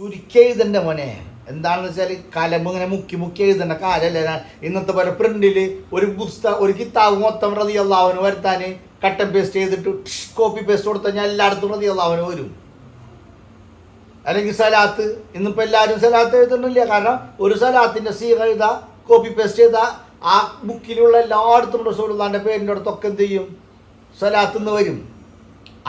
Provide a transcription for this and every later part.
ചുരുക്കി എഴുതണ്ട മോനെ? എന്താണെന്ന് വെച്ചാൽ കലമ്പ് ഇങ്ങനെ മുക്കി മുക്കി എഴുതേണ്ട കാലല്ലേ ഇന്നത്തെ പോലെ പ്രിന്റിൽ ഒരു പുസ്തകം ഒരു കിതാബ് മൊത്തം റതി അള്ളാവിന് വരുത്താൻ കട്ടൻ പേസ്റ്റ് ചെയ്തിട്ട് കോപ്പി പേസ്റ്റ് കൊടുത്താൽ ഞാൻ എല്ലായിടത്തും റതി അള്ളാവിന് വരും. അല്ലെങ്കിൽ സലാത്ത് ഇന്നിപ്പോൾ എല്ലാവരും സലാത്ത് എഴുതുന്നില്ല. കാരണം ഒരു സലാത്തിന്റെ സീ എഴുതാ കോപ്പി പേസ്റ്റ് ചെയ്താ ആ ബുക്കിലുള്ള എല്ലായിടത്തും റസൂലുള്ളാന്റെ പേരിന്റെ അടുത്തൊക്കെ എന്ത് ചെയ്യും? സലാത്ത് നിന്ന് വരും.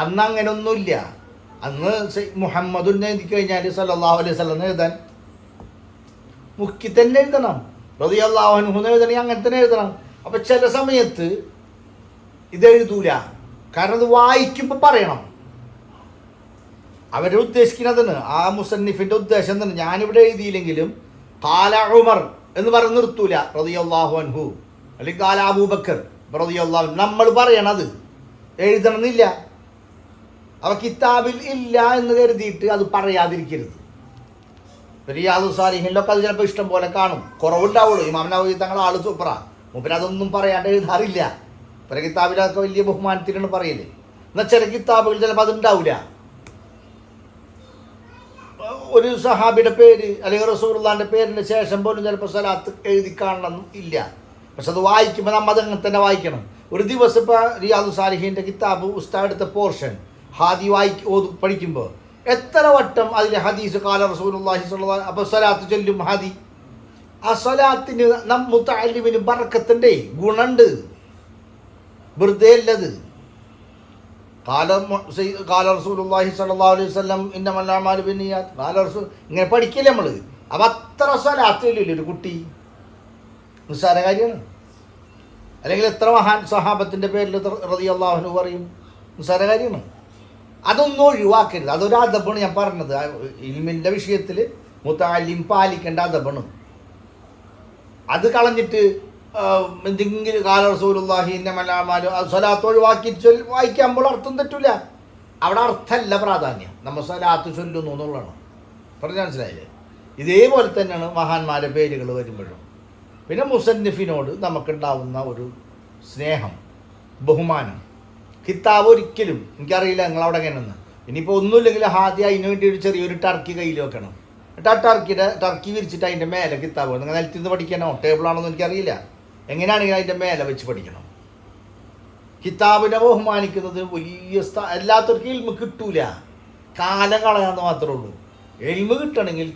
അന്ന് അങ്ങനെ ഒന്നുമില്ല അന്ന് മുഹമ്മദുൻ എഴുതി കഴിഞ്ഞാൽ സല്ലാഹു അലൈഹി സ്വലം എഴുതാൻ. മുക്കി തന്നെ എഴുതണം റതി അള്ളാഹുഹുന്ന് എഴുതണമെങ്കിൽ അങ്ങനെ തന്നെ എഴുതണം. അപ്പം ചില സമയത്ത് ഇത് എഴുതൂല. കാരണം അത് വായിക്കുമ്പോൾ പറയണം. അവരെ ഉദ്ദേശിക്കുന്നതാണ് ആ മുസന്നിഫിന്റെ ഉദ്ദേശം തന്നെ ഞാനിവിടെ എഴുതിയില്ലെങ്കിലും കാല ഉമർ എന്ന് പറഞ്ഞ് നിർത്തൂല. റതിയല്ലാഹു അൻഹു. അല്ലെങ്കിൽ കാല അബൂബക്കർ റതിയല്ലാഹു നമ്മൾ പറയണത്. എഴുതണമെന്നില്ല. അവ കിതാബിൽ ഇല്ല എന്ന് കരുതിയിട്ട് അത് പറയാതിരിക്കരുത്. റിയാദു സാലിഹിലൊക്കെ അത് ചിലപ്പോൾ ഇഷ്ടം പോലെ കാണും. കുറവുണ്ടാവുള്ളൂ. ഇമാം നവവി തങ്ങൾ ആൾ സൂപ്പറാണ് മൂപ്പര് അതൊന്നും പറയാണ്ട് എഴുതാറില്ല. പല കിതാബിലൊക്കെ വലിയ ബഹുമാനത്തിനാണ് പറയൽ. എന്നാൽ ചില കിതാബുകൾ ചിലപ്പോൾ അതുണ്ടാവില്ല ഒരു സഹാബിയുടെ പേര് അല്ലെങ്കിൽ റസൂർലാന്റെ പേരിന് ശേഷം പോലും ചിലപ്പോൾ സ്ഥലത്ത് എഴുതി കാണണം ഇല്ല. പക്ഷെ അത് വായിക്കുമ്പോൾ നമ്മൾ അതങ്ങനെ തന്നെ വായിക്കണം. ഒരു ദിവസം ഇപ്പോൾ റിയാദു സാലിഹിന്റെ കിതാബ് ഉസ്താദ് എടുത്ത പോർഷൻ ഹാദി വായിക്ക് പഠിക്കുമ്പോൾ എത്ര വട്ടം അതിൽ ഹദീസ് കാല റസൂലുള്ളാഹി സ്വല്ലല്ലാഹു അപ്പോൾ സ്വലാത്ത് ചൊല്ലും ഹാദി. ആ സ്വലാത്തിന് നം മുത്തല്ലിമിന് ബറക്കത്തിന്റെ ഗുണമുണ്ട് വെറുതെ അല്ലത്. കാല റസൂലുള്ളാഹി സ്വല്ലല്ലാഹു അലൈഹി വസല്ലം ഇന്നമൽ അഅ്മാലു ബിന്നിയാത്ത് കാല റസൂൽ ഇങ്ങനെ പഠിക്കില്ല നമ്മൾ അപ്പം അത്ര സ്വലാത്ത് ചൊല്ലില്ല ഒരു കുട്ടി? നിസ്സാര കാര്യമാണ്. അല്ലെങ്കിൽ എത്ര മഹാൻ സഹാബത്തിന്റെ പേരിൽ റതി അള്ളാഹുനു പറയും? നിസ്സാര കാര്യമാണ്. അതൊന്നും ഒഴിവാക്കരുത്. അതൊരു അദബാണ് ഞാൻ പറഞ്ഞത്. ഇൽമിന്റെ വിഷയത്തിൽ മുത്താലിം പാലിക്കേണ്ട അദബാണ് അത് കളഞ്ഞിട്ട് എന്തെങ്കിലും കാല റസൂലുള്ളാഹിന്റെ മലാമാലോ സ്വലാത്ത് ഒഴിവാക്കി ചൊല്ലി വായിക്കുമ്പോൾ അർത്ഥം തെറ്റില്ല അവിടെ അർത്ഥമല്ല പ്രാധാന്യം. നമ്മൾ സ്വലാത്ത് ചൊല്ലുന്നു എന്നുള്ളതാണ്. പറഞ്ഞ മനസ്സിലായില്ലേ? ഇതേപോലെ തന്നെയാണ് മഹാന്മാരെ പേരുകൾ വരുമ്പോഴും. പിന്നെ മുസന്നിഫിനോട് നമുക്കുണ്ടാവുന്ന ഒരു സ്നേഹം ബഹുമാനം. കിതാബ് ഒരിക്കലും എനിക്കറിയില്ല നിങ്ങളവിടെ എങ്ങനെയെന്ന്. ഇനിയിപ്പോൾ ഒന്നുമില്ലെങ്കിൽ ആദ്യം അതിന് വേണ്ടി ഒരു ചെറിയൊരു ടർക്കി കയ്യിൽ വെക്കണം. എന്നിട്ട് ആ ടർക്കിയുടെ ടർക്കി വിരിച്ചിട്ട് അതിന്റെ മേലെ കിതാബ് നിങ്ങൾ നിലത്തിൽ നിന്ന് പഠിക്കണോ? ടേബിളാണോന്ന് എനിക്കറിയില്ല. എങ്ങനെയാണെങ്കിൽ അതിന്റെ മേലെ വെച്ച് പഠിക്കണം. കിതാബിനെ ബഹുമാനിക്കുന്നത് വലിയ സ്ഥാ എല്ലാത്തവർക്കും ഇൽമ കിട്ടൂല. കാലം കളയാന്ന് മാത്രമേ ഉള്ളൂ. എൽമ കിട്ടണമെങ്കിൽ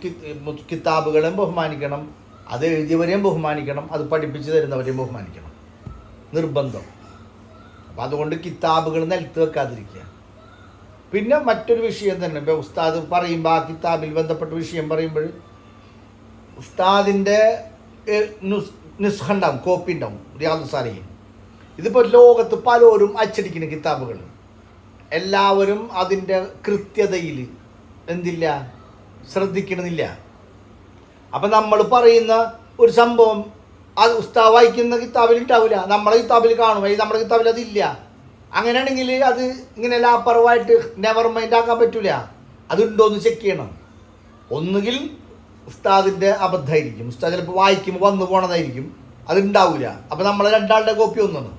കിതാബുകളെയും ബഹുമാനിക്കണം അത് എഴുതിയവരെയും ബഹുമാനിക്കണം അത് പഠിപ്പിച്ചു തരുന്നവരെയും ബഹുമാനിക്കണം. നിർബന്ധം. അപ്പം അതുകൊണ്ട് കിതാബുകൾ നിലത്ത് വെക്കാതിരിക്കുക. പിന്നെ മറ്റൊരു വിഷയം തന്നെ ഇപ്പോൾ ഉസ്താദ് പറയുമ്പോൾ ആ കിതാബിൽ ബന്ധപ്പെട്ട വിഷയം പറയുമ്പോൾ ഉസ്താദിന്റെ നുസ്ഖ കോപ്പി ഉണ്ടാവും റിയാദ് സാലിഹിൻ. ഇതിപ്പോൾ ലോകത്ത് പലരും അച്ചടിക്കുന്ന കിതാബുകൾ. എല്ലാവരും അതിന്റെ കൃത്യതയിൽ എന്തില്ല ശ്രദ്ധിക്കണമെന്നില്ല. അപ്പം നമ്മൾ പറയുന്ന ഒരു സംഭവം അത് ഉസ്താവ് വായിക്കുന്ന കിതാബിൽ ഉണ്ടാവില്ല നമ്മളെ കിതാബിൽ കാണും. അല്ലെങ്കിൽ നമ്മുടെ കിതാബിൽ അതില്ല. അങ്ങനെയാണെങ്കിൽ അത് ഇങ്ങനെ ലാപ്പറവായിട്ട് നെവർ മൈൻഡ് ആക്കാൻ പറ്റൂല. അതുണ്ടോ എന്ന് ചെക്ക് ചെയ്യണം. ഒന്നുകിൽ ഉസ്താദിന്റെ അബദ്ധമായിരിക്കും. ഉസ്താദ് ചിലപ്പോൾ വായിക്കുമ്പോൾ വന്നു പോണതായിരിക്കും. അതുണ്ടാവില്ല അപ്പോൾ നമ്മളെ രണ്ടാളുടെ കോപ്പി ഒന്നാണ്.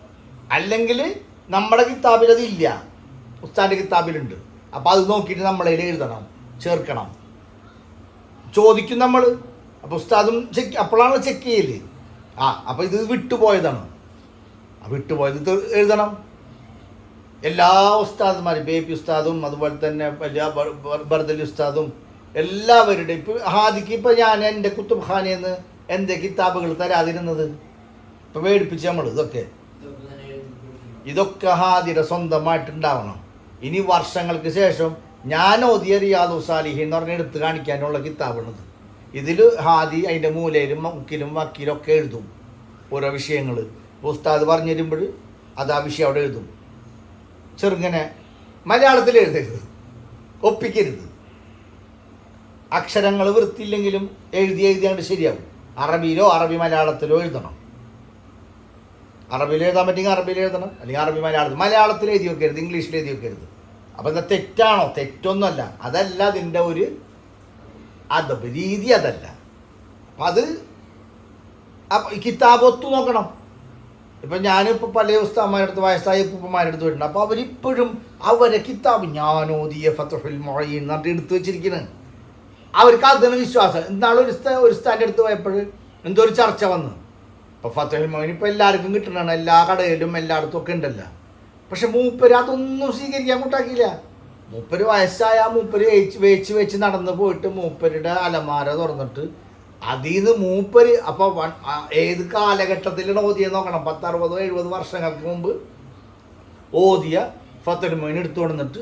അല്ലെങ്കിൽ നമ്മുടെ കിതാബിൽ അതില്ല. ഉസ്താദിന്റെ കിതാബിലുണ്ട്. അപ്പോൾ അത് നോക്കിയിട്ട് നമ്മളതിൽ എഴുതണം. ചേർക്കണം. ചോദിക്കും നമ്മൾ അപ്പോൾ ഉസ്താദും ചെക്ക് അപ്പോഴാണ് ചെക്ക് ചെയ്യൽ. ആ അപ്പോൾ ഇത് വിട്ടുപോയതാണ്. വിട്ടുപോയത് ഇത് എഴുതണം. എല്ലാ ഉസ്താദുമാരും ബേബി ഉസ്താദും അതുപോലെ തന്നെ വലിയ ബർദലി ഉസ്താദും എല്ലാവരുടെയും ഇപ്പോൾ ഹാദിക്ക് ഇപ്പോൾ ഞാൻ എന്റെ കുത്തുബ് നിന്ന് എന്റെ കിതാബുകൾ തരാതിരുന്നത് ഇപ്പം മേടിപ്പിച്ച് നമ്മൾ ഇതൊക്കെ. ഇതൊക്കെ ഹാദിയുടെ സ്വന്തമായിട്ടുണ്ടാവണം. ഇനി വർഷങ്ങൾക്ക് ശേഷം ഞാൻ ഓതിയ റിയാദു സാലിഹി എന്ന് പറഞ്ഞ് എടുത്ത് കാണിക്കാനുള്ള കിതാബാണിത് ഇതിൽ ഹാദി അതിന്റെ മൂലയിലും മുക്കിലും വക്കിലും ഒക്കെ എഴുതും ഓരോ വിഷയങ്ങൾ ഉസ്താദ് പറഞ്ഞു തരുമ്പോൾ അത് ആ വിഷയം അവിടെ എഴുതും. ചെറുങ്ങനെ മലയാളത്തിൽ എഴുതരുത്. ഒപ്പിക്കരുത്. അക്ഷരങ്ങൾ വൃത്തിയില്ലെങ്കിലും എഴുതി എഴുതിയാണ്ട് ശരിയാവും. അറബിയിലോ അറബി മലയാളത്തിലോ എഴുതണം. അറബിയിൽ എഴുതാൻ പറ്റുമെങ്കിൽ അറബിയിൽ എഴുതണം. അല്ലെങ്കിൽ അറബി മലയാളത്തിൽ മലയാളത്തിൽ എഴുതി വെക്കരുത് ഇംഗ്ലീഷിൽ എഴുതി വെക്കരുത്. അപ്പം എന്താ തെറ്റാണോ? തെറ്റൊന്നുമല്ല. അതല്ല അതിന്റെ ഒരു അതബ് രീതി അതല്ല. അപ്പം അത് അപ്പം ഈ കിതാബ് ഒത്തു നോക്കണം. ഇപ്പം ഞാനിപ്പോൾ പല ഉസ്താന്മാരടുത്ത് വയസ്സായ ഉപ്പന്മാരടുത്ത് വരുന്നുണ്ട് അപ്പോൾ അവരിപ്പോഴും അവരെ കിതാബ് ഞാനോദിയ ഫത്തുൽ മൊഴയിൽ എന്നിട്ട് എടുത്തു വെച്ചിരിക്കുന്നത് അവർക്ക് അതിന് വിശ്വാസം. എന്നാളും ഒരു സ്ഥാ ഒരു സ്ഥാന്റെ അടുത്ത് പോയപ്പോൾ എന്തോ ഒരു ചർച്ച വന്നു. ഇപ്പോൾ ഫത്തഹിൽ മോഹിനി ഇപ്പോൾ എല്ലാവർക്കും കിട്ടണതാണ്. എല്ലാ കടയിലും എല്ലായിടത്തും ഒക്കെ ഉണ്ടല്ലോ. പക്ഷെ മൂപ്പര് അതൊന്നും സ്വീകരിക്കാൻ കൂട്ടാക്കിയില്ല. മൂപ്പര് വയസ്സായ മൂപ്പര് വേച്ച് വേച്ച് വെച്ച് നടന്നു പോയിട്ട് മൂപ്പരുടെ അലമാര തുറന്നിട്ട് അതിൽ നിന്ന് മൂപ്പര് അപ്പോൾ വൺ- ഏത് കാലഘട്ടത്തിലാണ് ഓതിയെന്ന് നോക്കണം. പത്തറുപതോ എഴുപത് വർഷങ്ങൾക്ക് മുമ്പ് ഓതിയ ഫത്തൽ എടുത്തു കൊണ്ടുവന്നിട്ട്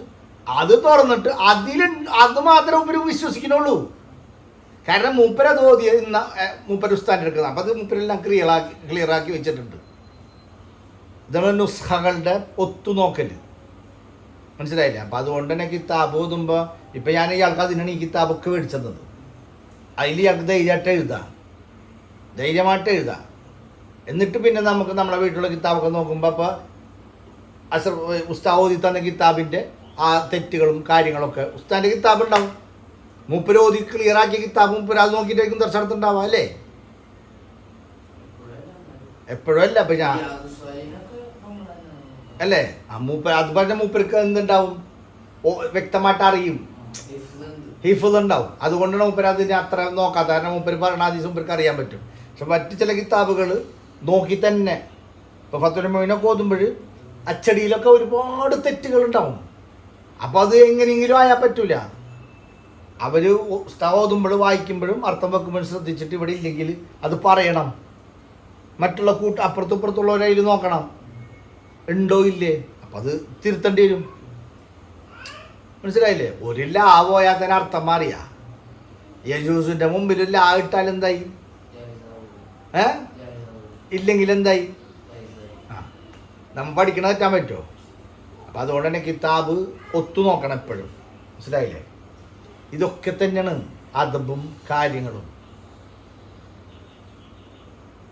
അത് തുറന്നിട്ട് അതിൽ അത് മാത്രമേ മൂപ്പര് വിശ്വസിക്കുന്നുള്ളൂ. കാരണം മൂപ്പര് അത് ഓതിയ ഇന്ന മൂപ്പര് ഉസ്താന്റെ എടുക്കുന്നത് അപ്പം അത് മൂപ്പരെല്ലാം ക്ലിയറാക്കി ക്ലിയറാക്കി വെച്ചിട്ടുണ്ട്. ഇതാണ് നുസ്ഖകളുടെ ഒത്തുനോക്കൽ മനസ്സിലായില്ലേ? അപ്പം അതുകൊണ്ട് തന്നെ കിതാബ് ഓതുമ്പോൾ ഇപ്പം ഞാൻ ഈ ആൾക്കാർ അതിനാണ് ഈ കിതാബൊക്കെ മേടിച്ചത് അതിൽ ഇയാൾക്ക് ധൈര്യമായിട്ട് എഴുതാം. ധൈര്യമായിട്ട് എഴുതാം. എന്നിട്ട് പിന്നെ നമുക്ക് നമ്മുടെ വീട്ടിലുള്ള കിതാബൊക്കെ നോക്കുമ്പോൾ അപ്പോൾ അസർ ഉസ്താ ഓതി തന്ന കിതാബിന്റെ ആ തെറ്റുകളും കാര്യങ്ങളൊക്കെ ഉസ്താന്റെ കിതാബ് ഉണ്ടാവും. മൂപ്പര് ഓതി ക്ലിയറാക്കിയ കിതാബ് മൂപ്പര് അത് നോക്കിയിട്ടായിരിക്കും ദർശനത്തുണ്ടാവുക അല്ലേ? എപ്പോഴും അല്ല. അപ്പം ഞാൻ അല്ലേ? ആ മൂപ്പർ അത് പറഞ്ഞ മൂപ്പർക്ക് എന്തുണ്ടാവും? വ്യക്തമായിട്ട് അറിയും. ഹിഫുദ് ഉണ്ടാവും അതുകൊണ്ടാണ് മൂപ്പർ അതിനെ അത്ര നോക്കാത്ത കാരണം മൂപ്പർ പറഞ്ഞ ആദ്യം മൂപ്പർക്ക് അറിയാൻ പറ്റും. പക്ഷെ മറ്റ് ചില കിതാബുകൾ നോക്കി തന്നെ. ഇപ്പോൾ ഫത്തുലമോയിനൊക്കെ ഓതുമ്പോൾ അച്ചടിയിലൊക്കെ ഒരുപാട് തെറ്റുകൾ ഉണ്ടാവും അപ്പോൾ അത് എങ്ങനെയെങ്കിലും ആയാൽ പറ്റൂല. അവർ ഓതുമ്പോഴും വായിക്കുമ്പോഴും അർത്ഥം വെക്കുമ്പോഴും ശ്രദ്ധിച്ചിട്ട് ഇവിടെ ഇല്ലെങ്കിൽ അത് പറയണം. മറ്റുള്ള കൂട്ട അപ്പുറത്തും ഇപ്പുറത്തുള്ളവരതിൽ നോക്കണം. ഉണ്ടോ ഇല്ലേ? അപ്പം അത് തിരുത്തേണ്ടി വരും. മനസ്സിലായില്ലേ? ഒരു ലാ അർത്ഥം മാറിയാ. യജൂസിന്റെ മുമ്പിൽ ലാ ഇട്ടാൽ എന്തായി? ഏ? ഇല്ലെങ്കിൽ എന്തായി? ആ നമ്മൾ പഠിക്കണ തെറ്റാൻ പറ്റുമോ അപ്പം അതുകൊണ്ട് തന്നെ കിതാബ് ഒത്തു നോക്കണം എപ്പോഴും. മനസ്സിലായില്ലേ? ഇതൊക്കെ തന്നെയാണ് അതബും കാര്യങ്ങളും.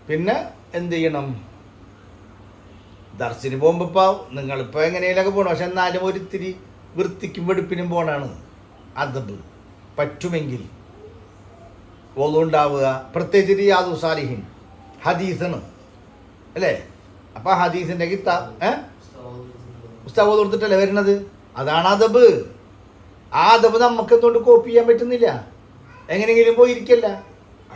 പിന്നെ എന്ത് ചെയ്യണം? ദർശന് പോകുമ്പോൾ ഇപ്പോൾ നിങ്ങളിപ്പോൾ എങ്ങനെയൊക്കെ പോകണം പക്ഷെ എന്നാലും ഒരിത്തിരി വൃത്തിക്കും വെടുപ്പിനും പോകണമാണ് അതബ് പറ്റുമെങ്കിൽ ഓതുണ്ടാവുക പ്രത്യേകിച്ച് റിയാദു സാലിഹിൻ. ഹദീസാണ്. അല്ലേ? അപ്പോൾ ഹദീസിന്റെ കിത്ത ഏ? പുസ്തകം കൊടുത്തിട്ടല്ലേ വരുന്നത്? അതാണ് അതബ് ആ അതബ് നമുക്ക് എന്തുകൊണ്ട് കോപ്പി ചെയ്യാൻ പറ്റുന്നില്ല? എങ്ങനെയെങ്കിലും പോയിരിക്കല്ല.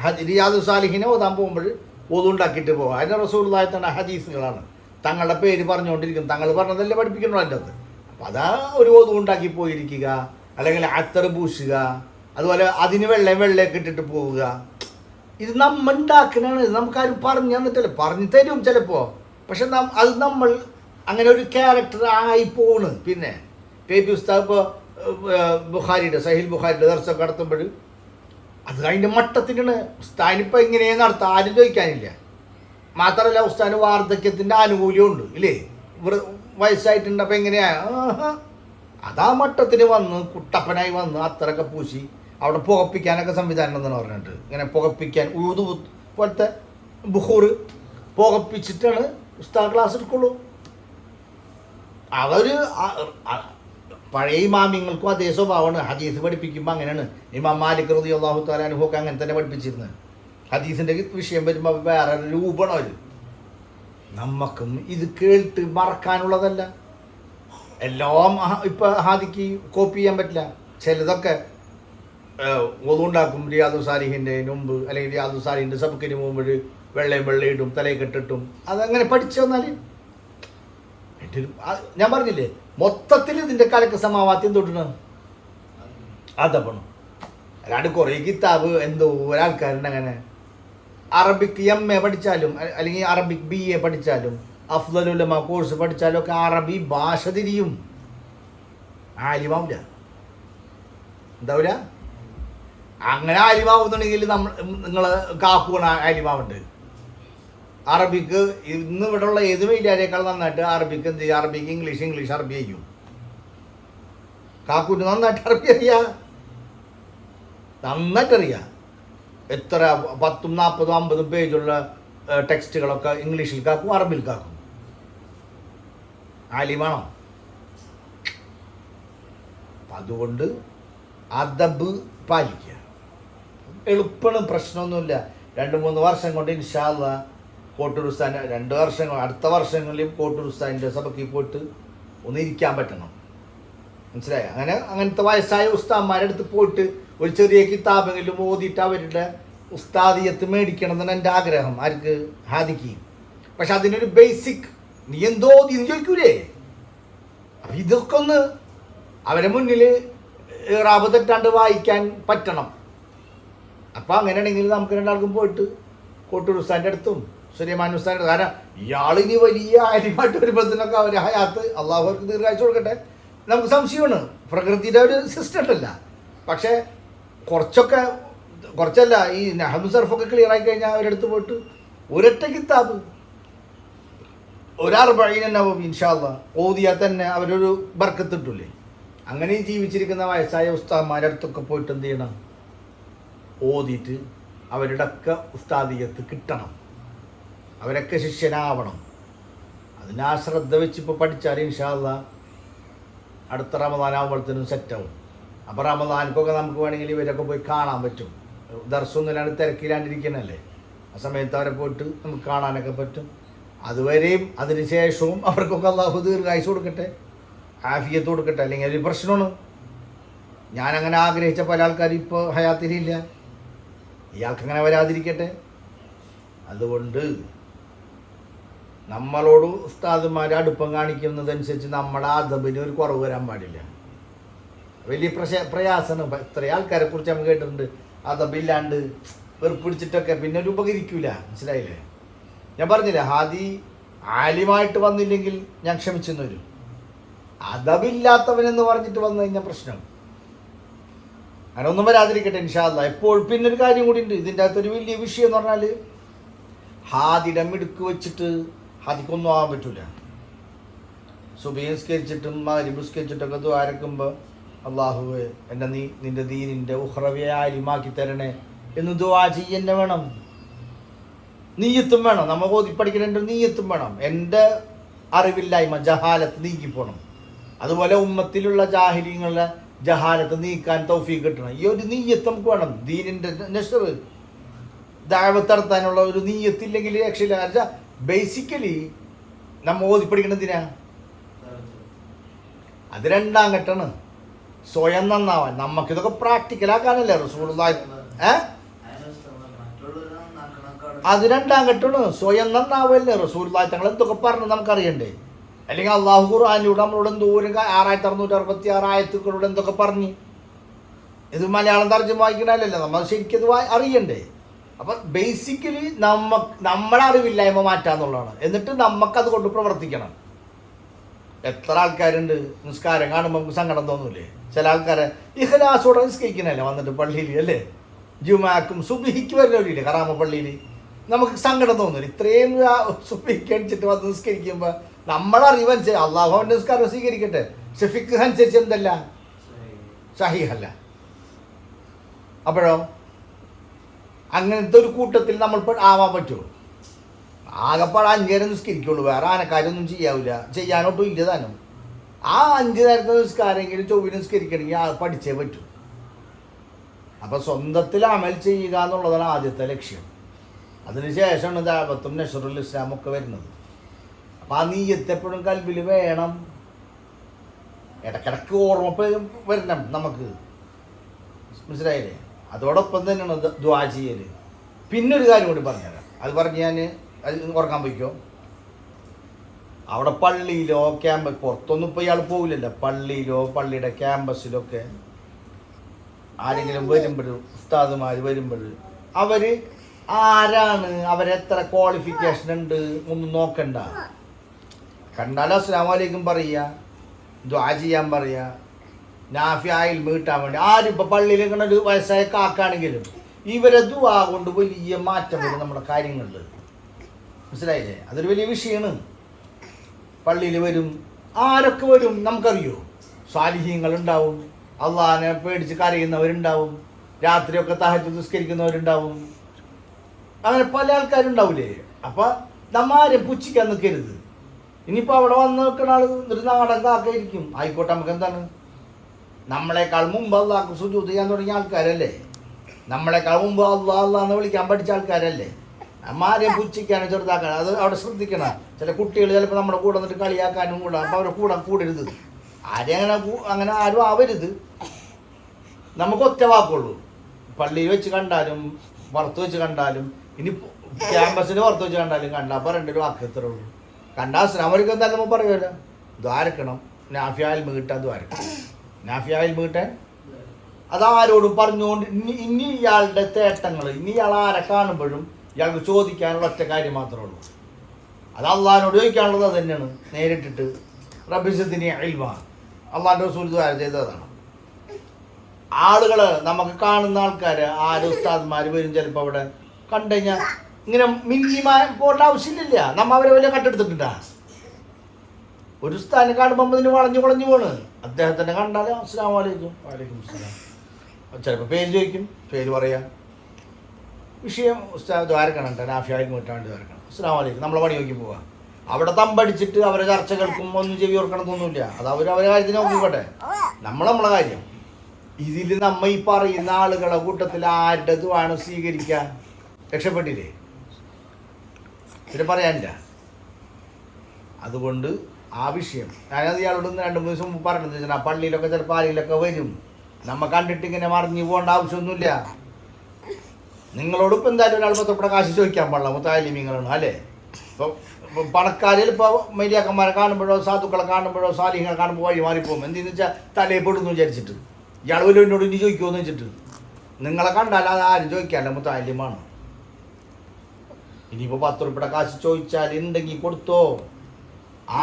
ഹദി റിയാദു സാലിഹിനെ ഓതാൻ പോകുമ്പോൾ ഓതുണ്ടാക്കിയിട്ട് പോകാം അതിന്റെ റസൂള്ളായ തന്നെ ഹദീസുകളാണ്. തങ്ങളുടെ പേര് പറഞ്ഞുകൊണ്ടിരിക്കും തങ്ങൾ പറഞ്ഞതല്ലേ പഠിപ്പിക്കണോ അതിന്റെ അകത്ത്? അപ്പം അതാ ഒരു ഓതും ഉണ്ടാക്കി പോയിരിക്കുക. അല്ലെങ്കിൽ അത്തർ പൂശുക. അതുപോലെ അതിന് വെള്ളം വെള്ളയൊക്കെ ഇട്ടിട്ട് പോവുക. ഇത് നമ്മൾ ഉണ്ടാക്കുന്നതാണ് ഇത് നമുക്കാരും പറഞ്ഞു തന്നിട്ടല്ലേ? പറഞ്ഞു തരും ചിലപ്പോൾ പക്ഷെ നം അത് നമ്മൾ അങ്ങനെ ഒരു ക്യാരക്ടർ ആയി പോണ്. പിന്നെ പേബി ഉസ്താദ് ഇപ്പോൾ ബുഖാരിയുടെ സഹിൽ ബുഖാരിയുടെ ദർശനം നടത്തുമ്പോൾ അത് അതിന്റെ മട്ടത്തിനാണ് ഉസ്താനിപ്പോൾ എങ്ങനെയാണ് നടത്താം? ആരും ചോദിക്കാനില്ല. മാത്രമല്ല ഉസ്താന് വാർദ്ധക്യത്തിന്റെ ആനുകൂല്യമുണ്ട് ഇല്ലേ? ഇവർ വയസ്സായിട്ടുണ്ട് അപ്പം എങ്ങനെയാ. അതാ മട്ടത്തിന് വന്ന് കുട്ടപ്പനായി വന്ന് അത്രയൊക്കെ പൂശി. അവിടെ പുകപ്പിക്കാനൊക്കെ സംവിധാനം എന്നാണ് പറഞ്ഞിട്ട്. ഇങ്ങനെ പുകപ്പിക്കാൻ ഉഴുതു പോലത്തെ ബുഹൂർ പുകപ്പിച്ചിട്ടാണ് ഉസ്താ ക്ലാസ് എടുക്കുള്ളൂ. അവർ പഴയ ഇമാമിങ്ങൾക്കും അതേ സ്വഭാവമാണ്. ഹദീസ് പഠിപ്പിക്കുമ്പോൾ അങ്ങനെയാണ്. ഇമാം മാലിക് റതി അള്ളാഹു താലാനുഭവമൊക്കെ അങ്ങനെ തന്നെ പഠിപ്പിച്ചിരുന്നത്. ഹദീസിന്റെ വിഷയം വരുമ്പോൾ വേറെ രൂപണം അവർ നമുക്കും ഇത് കേട്ട് മറക്കാനുള്ളതല്ല. എല്ലാം ഇപ്പൊ ഹാദിക്ക് കോപ്പി ചെയ്യാൻ പറ്റില്ല. ചിലതൊക്കെ ഒതുണ്ടാക്കും റിയാദു സാലിഹിന്റെ മുമ്പ് അല്ലെങ്കിൽ റിയാദു സാലിഹിന്റെ സബക്കിന് മുമ്പ് വെള്ളയും വെള്ളയിടും തലയിൽ കെട്ടിട്ടും അതങ്ങനെ പഠിച്ചു വന്നാൽ ഞാൻ പറഞ്ഞില്ലേ മൊത്തത്തിൽ ഇതിന്റെ കലക്ക് സമാവാത്യം തൊട്ടണം അതപ്പണം അല്ലാണ്ട് കുറേ കിതാബ് എന്തോ ഒരാൾക്കാരുണ്ട് അങ്ങനെ. അറബിക് എം എ പഠിച്ചാലും അല്ലെങ്കിൽ അറബിക് ബി എ പഠിച്ചാലും അഫ്ദലുലമ കോഴ്സ് പഠിച്ചാലും ഒക്കെ അറബി ഭാഷ തിരിയും. ആലിമാവില്ല എന്താവില്ല അങ്ങനെ ആലിമാവുന്നുണ്ടെങ്കിൽ നമ്മൾ നിങ്ങൾ കാക്കുവണ ആലിമാവുണ്ട്. അറബിക്ക് ഇന്ന് ഇവിടെ ഉള്ള ഏത് മീഡിയാരേക്കാൾ നന്നായിട്ട് അറബിക്ക് എന്ത് ചെയ്യും? അറബിക്ക് ഇംഗ്ലീഷ് ഇംഗ്ലീഷ് അറബി ചെയ്യും. കാക്കൂന് നന്നായിട്ട് അറബി അറിയാം. നന്നായിട്ട് അറിയാം എത്ര പത്തും നാൽപ്പതും അമ്പതും പേജുള്ള ടെക്സ്റ്റുകളൊക്കെ ഇംഗ്ലീഷിൽ കാക്കും അറബിൽ കാക്കും ആലിമാണോ അതുകൊണ്ട് അദബ് പാലിക്കുക എളുപ്പമാണ് പ്രശ്നമൊന്നുമില്ല. രണ്ട് മൂന്ന് വർഷം കൊണ്ട് ഇൻഷാല്ല കോട്ടൂർ ഉസ്താൻ രണ്ട് വർഷം അടുത്ത വർഷങ്ങളിൽ കോട്ടൂർ ഉസ്താന്റെ സഭയ്ക്ക് പോയിട്ട് ഒന്ന് ഇരിക്കാൻ പറ്റണം. മനസ്സിലായി? അങ്ങനെ അങ്ങനത്തെ വയസ്സായ ഉസ്താന്മാരെടുത്ത് പോയിട്ട് ഒരു ചെറിയ കിതാബെങ്കിലും ഓതിയിട്ട് അവരുടെ ഉസ്താദിയത്ത് മേടിക്കണം എന്നാണ് എന്റെ ആഗ്രഹം. ആർക്ക്? ഹാദിക്ക്. പക്ഷെ അതിനൊരു ബേസിക് നീ എന്തോ ഓതി എന്ന് ചോദിക്കൂലേ? അപ്പം ഇതൊക്കെ ഒന്ന് അവരെ മുന്നിൽ റാബ് തെറ്റാണ്ട് വായിക്കാൻ പറ്റണം. അപ്പം അങ്ങനെയാണെങ്കിൽ നമുക്ക് രണ്ടാൾക്കും പോയിട്ട് കോട്ടൂർ ഉസ്താന്റെ അടുത്തും സുലൈമാൻ ഉസ്താന്റെ കാരണം ഇയാളിനി വലിയ ആര്യമായിട്ട് വരുമ്പോഴത്തേനൊക്കെ അവർ ഹയാത്ത് അള്ളാഹു അവർക്ക് ദീർഘാഴ്ച കൊടുക്കട്ടെ. നമുക്ക് സംശയമാണ്. പ്രകൃതിയുടെ ഒരു സിസ്റ്റം ഉണ്ടല്ല പക്ഷേ കുറച്ചൊക്കെ കുറച്ചല്ല ഈ നഹബ് സർഫൊക്കെ ക്ലിയർ ആയി കഴിഞ്ഞാൽ അവരെടുത്ത് പോയിട്ട് ഒരൊറ്റ കിതാബ്. പഴയനാവും ഇൻഷാല്ല ഓതിയാൽ തന്നെ അവരൊരു ബർക്കത്തിട്ടില്ലേ അങ്ങനെ ജീവിച്ചിരിക്കുന്ന വയസ്സായ ഉസ്താദ്മാരുടെ അടുത്തൊക്കെ പോയിട്ട് എന്ത് ചെയ്യണം? ഓതിയിട്ട് അവരുടെ ഒക്കെ ഉസ്താദിയത്ത് കിട്ടണം. അവരൊക്കെ ശിഷ്യനാവണം. അതിനാ ശ്രദ്ധ വെച്ച് ഇപ്പോൾ പഠിച്ചാൽ ഇൻഷാല്ല അടുത്ത റമദാനാകുമ്പോഴത്തേനും സെറ്റാവും അപ്പോൾ റമദാനിക്കൊക്കെ നമുക്ക് വേണമെങ്കിൽ ഇവരൊക്കെ പോയി കാണാൻ പറ്റും. ദർശനമില്ലാണ്ട് തിരക്കിലാണ്ടിരിക്കണല്ലേ ആ സമയത്ത് അവരെ പോയിട്ട് നമുക്ക് കാണാനൊക്കെ പറ്റും. അതുവരെയും അതിനുശേഷവും അവർക്കൊക്കെ അള്ളാഹു ദീർഘായുസ് കൊടുക്കട്ടെ ആഫിയത്ത് കൊടുക്കട്ടെ അല്ലെങ്കിൽ ഒരു പ്രശ്നമാണ്. ഞാനങ്ങനെ ആഗ്രഹിച്ച പല ആൾക്കാരും ഇപ്പോൾ ഹയാത്തിലില്ല. ഇയാൾക്ക് അങ്ങനെ വരാതിരിക്കട്ടെ. അതുകൊണ്ട് നമ്മളോട് ഉസ്താദുമാരെ അടുപ്പം കാണിക്കുന്നതനുസരിച്ച് നമ്മുടെ അദബിന് ഒരു കുറവ് വരാൻ പാടില്ല. വലിയ പ്രശ പ്രയാസമാണ്. ഇത്ര ആൾക്കാരെ കുറിച്ച് നമുക്ക് കേട്ടിട്ടുണ്ട്. അതബില്ലാണ്ട് വെറുപ്പിടിച്ചിട്ടൊക്കെ പിന്നെ ഒരു ഉപകരിക്കൂല. മനസ്സിലായില്ലേ? ഞാൻ പറഞ്ഞില്ലേ ഹാദി ആലിമായിട്ട് വന്നില്ലെങ്കിൽ ഞാൻ ക്ഷമിച്ചെന്ന് വരും. അതബില്ലാത്തവനെന്ന് പറഞ്ഞിട്ട് വന്നു കഴിഞ്ഞാൽ പ്രശ്നം. അങ്ങനെ ഒന്നും വരാതിരിക്കട്ടെ ഇൻഷാല്ല എപ്പോൾ പിന്നെ ഒരു കാര്യം കൂടി ഉണ്ട് ഇതിന്റെ അകത്തൊരു വലിയ വിഷയം എന്ന് പറഞ്ഞാൽ ഹാദിയുടെ മിടുക്ക് വെച്ചിട്ട് ഹാദിക്കൊന്നും ആവാൻ പറ്റൂല. സുബീസ്കരിച്ചിട്ടും മരിബുസ്കരിച്ചിട്ടൊക്കെ ദ്വാരക്കുമ്പോൾ അള്ളാഹുവെ എന്റെ നീ നിന്റെ ദീനിന്റെ ഉഹ്റവയാലിമാക്കി തരണേ എന്ന് ദുവാ ചെയ്യന്നെ വേണം. നീയത്തും വേണം. നമ്മ ഓതി പഠിക്കുന്ന നീയത്തും വേണം. എന്റെ അറിവില്ലായ്മ ജഹാലത്ത് നീക്കിപ്പോണം അതുപോലെ ഉമ്മത്തിലുള്ള ജാഹിര്യങ്ങളുടെ ജഹാലത്ത് നീക്കാൻ തൗഫീഖ് കിട്ടണം. ഈ ഒരു നീയത്ത് നമുക്ക് വേണം. ദീനിന്റെ നെഷർ ദാവത്ത് നടത്താനുള്ള ഒരു നീയത്തില്ലെങ്കിൽ രക്ഷയില്ല. ബേസിക്കലി നമ്മ ഓതി എന്തിനാ? അത് രണ്ടാം ഘട്ടമാണ്. സ്വയം നന്നാവാൻ. നമുക്കിതൊക്കെ പ്രാക്ടിക്കലാക്കാനല്ലേ റസൂൾ ഏ? അത് രണ്ടാം ഘട്ടമാണ്. സ്വയം നന്നാവല്ലേ റസൂൽ തങ്ങൾ എന്തൊക്കെ പറഞ്ഞു നമുക്കറിയണ്ടേ? അല്ലെങ്കിൽ അള്ളാഹു ഖുർആാനിലൂടെ നമ്മളോട് എന്തോരം ആറായിരത്തി അറുന്നൂറ്റി അറുപത്തി ആറായിരത്തുകളോട് എന്തൊക്കെ പറഞ്ഞു? ഇത് മലയാളം തർജം വായിക്കണല്ലോ നമ്മൾ ശരിക്കും അറിയണ്ടേ? അപ്പം ബേസിക്കലി നമ്മ നമ്മളെ അറിവില്ലായ്മ മാറ്റാന്നുള്ളതാണ്. എന്നിട്ട് നമുക്കത് കൊണ്ട് പ്രവർത്തിക്കണം. എത്ര ആൾക്കാരുണ്ട്? നിസ്കാരം കാണുമ്പോൾ നമുക്ക് സങ്കടം തോന്നൂലേ? ചില ആൾക്കാരെ ഇഹലാസോടെ നിസ്കരിക്കണല്ലേ വന്നിട്ട് പള്ളിയിൽ അല്ലേ? ജുമാക്കും സുബിഹിക്ക് വരുന്നവരില്ലേ കറാമ പള്ളിയിൽ നമുക്ക് സങ്കടം തോന്നില്ല ഇത്രയും സുബിഹിക്ക് അടിച്ചിട്ട് വന്ന് നിസ്കരിക്കുമ്പോൾ നമ്മളറിവ് അനുസരിച്ച് അവന്റെ നിസ്കാരം സ്വീകരിക്കട്ടെ. ഷെഫിക്ക് അനുസരിച്ച് എന്തല്ല? സഹിഹല്ല. അപ്പോഴോ? അങ്ങനത്തെ ഒരു കൂട്ടത്തിൽ നമ്മൾ ആവാൻ പറ്റുമോ? ആകപ്പാട് അഞ്ചേരം നിസ്കരിക്കുള്ളൂ വേറെ ആനക്കാരൊന്നും ചെയ്യാവില്ല. ചെയ്യാനൊട്ടും ഇല്ല താനും. ആ അഞ്ച് നേരത്തെ നിസ്കാരമെങ്കിലും ചൊവ്വ നിസ്കരിക്കണമെങ്കിൽ ആ പഠിച്ചേ പറ്റൂ. അപ്പം സ്വന്തത്തിൽ അമൽ ചെയ്യുക എന്നുള്ളതാണ് ആദ്യത്തെ ലക്ഷ്യം. അതിനുശേഷമാണ് ദാപത്തും നഷറുൽ ഇസ്ലാം ഒക്കെ വരുന്നത്. അപ്പം ആ നീയത്തെപ്പോഴും കൽബിൽ വേണം. ഇടക്കിടക്ക് ഓർമ്മ വരണം നമുക്ക്. മനസ്സിലായില്ലേ? അതോടൊപ്പം തന്നെയാണ് ദ്വാ ചെയ്യൽ പിന്നെ ഒരു കാര്യം കൂടി പറഞ്ഞുതരാം. അത് പറഞ്ഞ് ഞാൻ അത് കുറയ്ക്കാൻ പോയിക്കോ? അവിടെ പള്ളിയിലോ ക്യാമ്പസ് പുറത്തൊന്നും ഇപ്പോൾ ഇയാൾ പോകില്ലല്ലോ പള്ളിയിലോ പള്ളിയുടെ ക്യാമ്പസിലൊക്കെ ആരെങ്കിലും വരുമ്പോൾ ഉസ്താദുമാർ വരുമ്പോൾ അവർ ആരാണ്? അവരെത്ര ക്വാളിഫിക്കേഷൻ ഉണ്ട് ഒന്നും നോക്കണ്ട. കണ്ടാൽ അസ്ലാമലേക്കും പറയുക ദ്വാ ചെയ്യാൻ പറയുക നാഫി ആയിൽ മീട്ടാൻ വേണ്ടി. ആരും ഇപ്പോൾ പള്ളിയിൽ ഇങ്ങനെ ഒരു വയസ്സായ കാക്കാണെങ്കിലും ഇവരെ ദ്വാ കൊണ്ട് വലിയ മാറ്റം വരും നമ്മുടെ കാര്യങ്ങളിൽ മനസ്സിലായില്ലേ? അതൊരു വലിയ വിഷയമാണ് പള്ളിയിൽ വരും ആരൊക്കെ വരും നമുക്കറിയോ? സ്വാലിഹ്യങ്ങൾ ഉണ്ടാവും അള്ളാഹിനെ പേടിച്ച് കരയുന്നവരുണ്ടാവും രാത്രിയൊക്കെ തഹജ് നിസ്കരിക്കുന്നവരുണ്ടാവും. അങ്ങനെ പല ആൾക്കാരുണ്ടാവില്ലേ അപ്പം നമ്മാരെ പുച്ഛിക്കാൻ നിൽക്കരുത്. ഇനിയിപ്പോൾ അവിടെ വന്ന് നിൽക്കുന്ന ആൾ ഒരു നാടൻ കാക്കയിരിക്കും ആയിക്കോട്ടെ നമുക്ക് എന്താണ് നമ്മളെക്കാൾ മുമ്പ് അള്ളാഹ് സുജൂത് ചെയ്യാൻ തുടങ്ങിയ ആൾക്കാരല്ലേ? നമ്മളെക്കാൾ മുമ്പ് അള്ളാഹ് അള്ളാഹ് എന്ന് വിളിക്കാൻ പഠിച്ച ആൾക്കാരല്ലേ? അമ്മാരെയും പുച്ഛിക്കാനും ചെറുതാക്കാനും അത് അവിടെ ശ്രദ്ധിക്കണം. ചില കുട്ടികൾ ചിലപ്പോൾ നമ്മുടെ കൂടെ വന്നിട്ട് കളിയാക്കാനും കൂടെ അപ്പോൾ അവരെ കൂടെ കൂടരുത്. ആരെയും അങ്ങനെ അങ്ങനെ ആരും ആവരുത്. നമുക്ക് ഒറ്റ വാക്കുള്ളൂ. പള്ളിയിൽ വെച്ച് കണ്ടാലും പുറത്ത് വെച്ച് കണ്ടാലും ഇനി ക്യാമ്പസിന് പുറത്ത് വെച്ച് കണ്ടാലും കണ്ടാൽ അപ്പോൾ രണ്ടൊരു വാക്ക് എത്ര ഉള്ളൂ. കണ്ടാൽ അസ്ലാമലിക്കും എന്തായാലും നമ്മൾ പറയുമല്ലോ ദ്വാരക്കണം. നാഫിയായിൽ മീട്ടാൻ ദ്വാരക്കണം. നാഫിയായിൽ മീട്ടാൻ അതാരോടും പറഞ്ഞുകൊണ്ട് ഇനി ഇനി ഇയാളുടെ തേട്ടങ്ങൾ ഇനി ഇയാൾ ആരെ കാണുമ്പോഴും ഇയാൾക്ക് ചോദിക്കാനുള്ള ഒറ്റ കാര്യം മാത്രമേ ഉള്ളൂ. അത് അള്ളാഹിനോട് ചോദിക്കാനുള്ളത് അത് തന്നെയാണ്. നേരിട്ടിട്ട് റബിസത്തിന് അൽമ അള്ളാഹിന്റെ റസൂൽ ചെയ്തതാണ്. ആളുകൾ നമുക്ക് കാണുന്ന ആൾക്കാർ ആര് ഉസ്താദ്മാർ വരും ചിലപ്പോൾ അവിടെ കണ്ടു കഴിഞ്ഞാൽ ഇങ്ങനെ മിന്നിമായ പോകേണ്ട ആവശ്യമില്ല. നമ്മ അവരെ വലിയ കട്ടെടുത്തിട്ടുണ്ടാ ഒരു സ്ഥാനം കാണുമ്പോൾ ഇതിന് വളഞ്ഞു വളഞ്ഞു പോണ്. അദ്ദേഹത്തിനെ കണ്ടാൽ അസ്സാം വലൈക്കും വലൈക്കും അസ്സലാം ചിലപ്പോൾ പേര് ചോദിക്കും. പേര് പറയാം. വിഷയം ഉസ്താദ് ദ്വാരക്കണം നാഫിയായി നൂറ്റാണ്ട് ദ്വാരക്കണം അസ്സാം വലൈക്കും നമ്മളെ പണി നോക്കി പോവാം. അവിടെ തമ്പടിച്ചിട്ട് അവരെ ചർച്ചകൾക്കും ഒന്നും ചെവി ഓർക്കണമെന്നൊന്നുമില്ല അത് അവർ അവരെ കാര്യത്തിന് നോക്കിക്കോട്ടെ. നമ്മൾ നമ്മളെ കാര്യം. ഇതിൽ നമ്മ ഈ പറയുന്ന ആളുകളെ കൂട്ടത്തിൽ ആരുടെ വേണം സ്വീകരിക്കാൻ രക്ഷപ്പെട്ടില്ലേ? പിന്നെ പറയാനില്ല. അതുകൊണ്ട് ആ വിഷയം ഞാനത് ഇയാളോട് രണ്ട് മൂന്ന് ദിവസം വെച്ചാൽ പള്ളിയിലൊക്കെ ചിലപ്പോൾ ആരെങ്കിലൊക്കെ വരും. നമ്മ കണ്ടിട്ട് ഇങ്ങനെ മറിഞ്ഞു പോകേണ്ട ആവശ്യമൊന്നുമില്ല. നിങ്ങളോട് ഇപ്പം എന്തായാലും ഒരാൾ പത്തപ്പട കാശ് ചോദിക്കാൻ പാടില്ല. മുത്താലിമീങ്ങളാണ് അല്ലേ? ഇപ്പോൾ പണക്കാരിൽ ഇപ്പോൾ മര്യാക്കന്മാരെ കാണുമ്പോഴോ സാധുക്കളെ കാണുമ്പോഴോ സാലിഹങ്ങളെ കാണുമ്പോൾ വഴി മാറിപ്പോകും. എന്തെന്ന് വെച്ചാൽ തലയിൽ പെടുന്നു വിചാരിച്ചിട്ട്. ഇയാൾ വലിയ എന്നോട് ഇനി ചോദിക്കുമെന്ന് വെച്ചിട്ട്. നിങ്ങളെ കണ്ടാൽ അത് ആരും ചോദിക്കാല്ല മുത്താലിമാണ് ഇനിയിപ്പോൾ പത്ത് ഉറുപ്പിയുടെ കാശ് ചോദിച്ചാൽ ഉണ്ടെങ്കിൽ കൊടുത്തോ?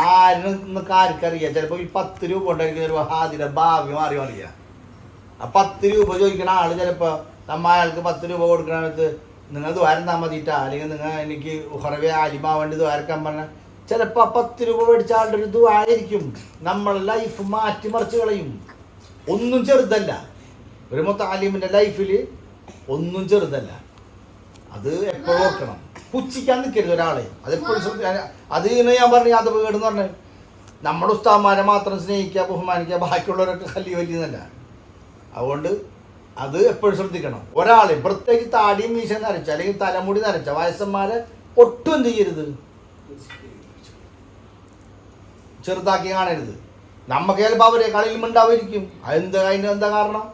ആരും ആർക്കറിയാം ചിലപ്പോൾ ഈ പത്ത് രൂപ ഉണ്ടായിരിക്കുന്ന ചിലപ്പോൾ ഹാദിയുടെ ഭാവി മാറി മാറിയാ. ആ പത്ത് രൂപ ചോദിക്കണ ആൾ ചിലപ്പോൾ നമ്മ പത്ത് രൂപ കൊടുക്കണത് നിങ്ങൾ ദ്വാരം മതിയിട്ടാ അല്ലെങ്കിൽ നിങ്ങൾ എനിക്ക് കുറവേ അലിമാവേണ്ടി ദ്വാരക്കാൻ പറഞ്ഞ ചിലപ്പോൾ പത്ത് രൂപ മേടിച്ച ആളുടെ ഒരു ദ്വാരായിരിക്കും. നമ്മളെ ലൈഫ് മാറ്റിമറിച്ച് കളയും. ഒന്നും ചെറുതല്ല. ഒരു മൊത്തം അലീമിന്റെ ലൈഫിൽ ഒന്നും ചെറുതല്ല. അത് എപ്പോഴും ഓർക്കണം. പുച്ഛിക്കാൻ നിൽക്കരുത് ഒരാളെ. അതെപ്പോഴും അത് ഇന്ന് ഞാൻ പറഞ്ഞു അത് വീടെന്ന് പറഞ്ഞു നമ്മുടെ ഉസ്താമാരെ മാത്രം സ്നേഹിക്കുക ബഹുമാനിക്കുക ബാക്കിയുള്ളവരൊക്കെ കല്ലി വലിയെന്നല്ല അതുകൊണ്ട് അത് എപ്പോഴും ശ്രദ്ധിക്കണം. ഒരാളെ പ്രത്യേകിച്ച് താടിയും മീശ നരച്ച അല്ലെങ്കിൽ തലമുടി നരച്ച വയസ്സന്മാരെ ഒട്ടും എന്ത് ചെയ്യരുത്? ചെറുതാക്കി കാണരുത്. നമുക്ക് ചിലപ്പോൾ കളിയിൽ ഉണ്ടാവായിരിക്കും അതെന്താ അതിന്റെ എന്താ കാരണം?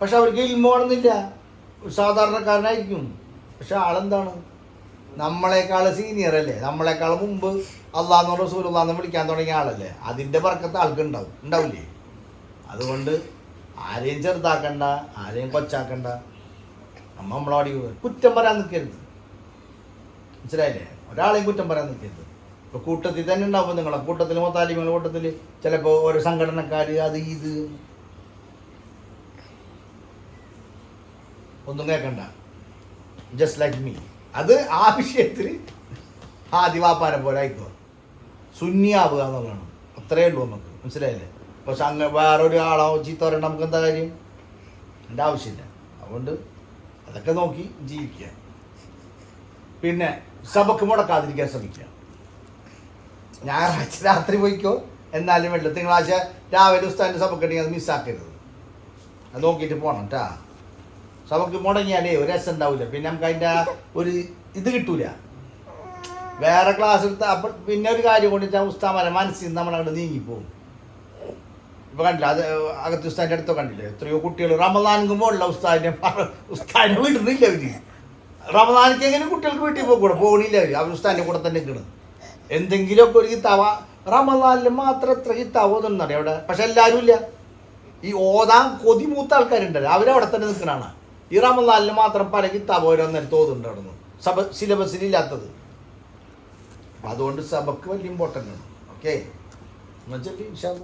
പക്ഷെ അവർക്ക് ഇൽമോണമെന്നില്ല ഒരു സാധാരണക്കാരനായിരിക്കും. പക്ഷെ ആളെന്താണ്? നമ്മളെക്കാൾ സീനിയർ അല്ലേ? നമ്മളെക്കാൾ മുമ്പ് അള്ളാന്ന് അള്ളാഹെന്ന് വിളിക്കാൻ തുടങ്ങിയ ആളല്ലേ? അതിന്റെ പറക്കത്ത് ആൾക്കുണ്ടാവും. ഉണ്ടാവില്ലേ? അതുകൊണ്ട് ആരെയും ചെറുതാക്കണ്ട ആരെയും കൊച്ചാക്കണ്ട. നമ്മ നമ്മളോടി കുറ്റം പറയാൻ നിൽക്കരുത്. മനസ്സിലായില്ലേ? ഒരാളെയും കുറ്റം പറയാൻ നിൽക്കരുത്. ഇപ്പൊ കൂട്ടത്തിൽ തന്നെ ഉണ്ടാവും നിങ്ങളെ. കൂട്ടത്തിൽ മൊത്താലിങ്ങളുടെ കൂട്ടത്തിൽ ചിലപ്പോൾ ഒരു സംഘടനക്കാർ അത് ഇത്. ഒന്നും കേൾക്കണ്ട ജസ്റ്റ് ലൈക്ക് മീ അത് ആ വിഷയത്തിൽ ആദിവാപ്പാനെ പോലെ ആയിക്കോ. സുന്നിയാവുക എന്നുള്ളതാണ്. അത്രയേ ഉള്ളൂ നമുക്ക്. മനസ്സിലായില്ലേ? പക്ഷെ അങ്ങ് വേറൊരു ആളോ ചീത്ത പറയണ്ട നമുക്ക് എന്താ കാര്യം? എന്റെ ആവശ്യമില്ല. അതുകൊണ്ട് അതൊക്കെ നോക്കി ജീവിക്കുക. പിന്നെ സഭക്ക് മുടക്കാതിരിക്കാൻ ശ്രമിക്കുക. ഞായറാഴ്ച രാത്രി പോയിക്കോ എന്നാലും വേണ്ട തിങ്കളാഴ്ച രാവിലെ ഉസ്താന്റെ സഭക്കുണ്ടെങ്കിൽ അത് മിസ്സാക്കരുത് അത് നോക്കിയിട്ട് പോകണം കേട്ടാ സഭക്ക് മുടങ്ങിയാലേ ഒരു രസം ഉണ്ടാവില്ല പിന്നെ നമുക്ക് അതിന്റെ ഒരു ഇത് കിട്ടൂല. വേറെ ക്ലാസ് എടുത്ത അപ്പം പിന്നെ ഒരു കാര്യം കൊണ്ടിട്ട് ഉസ്താമാരെ മനസ്സിൽ നമ്മളങ്ങോട്ട് നീങ്ങിപ്പോവും. ഇപ്പൊ കണ്ടില്ല? അത് അകത്ത് ഉസ്താദിന്റെ അടുത്തോ കണ്ടില്ലേ? എത്രയോ കുട്ടികൾ റമദാനിക്ക് മുകളിലെ ഉസ്താദിനെ. ഉസ്താദിനെ വിടുന്നില്ല അവർ. റമദാനിക്ക് എങ്ങനെ കുട്ടികൾക്ക് വീട്ടിൽ പോകൂടെ പോകണില്ല അവർ. അവർ ഉസ്താദിന്റെ കൂടെ തന്നെ നിൽക്കണം എന്തെങ്കിലുമൊക്കെ ഒരു കിത്താവ റമദാനിൽ മാത്രം എത്ര കിത്താവോ എന്നറിയാം അവിടെ? പക്ഷെ എല്ലാവരും ഇല്ല ഈ ഓതാൻ കൊതി മൂത്ത ആൾക്കാരുണ്ടല്ലോ. അവരവിടെ തന്നെ നിൽക്കണാണ് ഈ റമദാനിൽ മാത്രം പല കിത്താവ് ഓരോന്നേരം തോന്നുന്നുണ്ട് അവിടെ നിന്ന് സബ സിലബസിലില്ലാത്തത്. അതുകൊണ്ട് സബക്ക് വലിയ ഇമ്പോർട്ടന്റ് ആണ്. ഓക്കെ എന്നുവെച്ചാൽ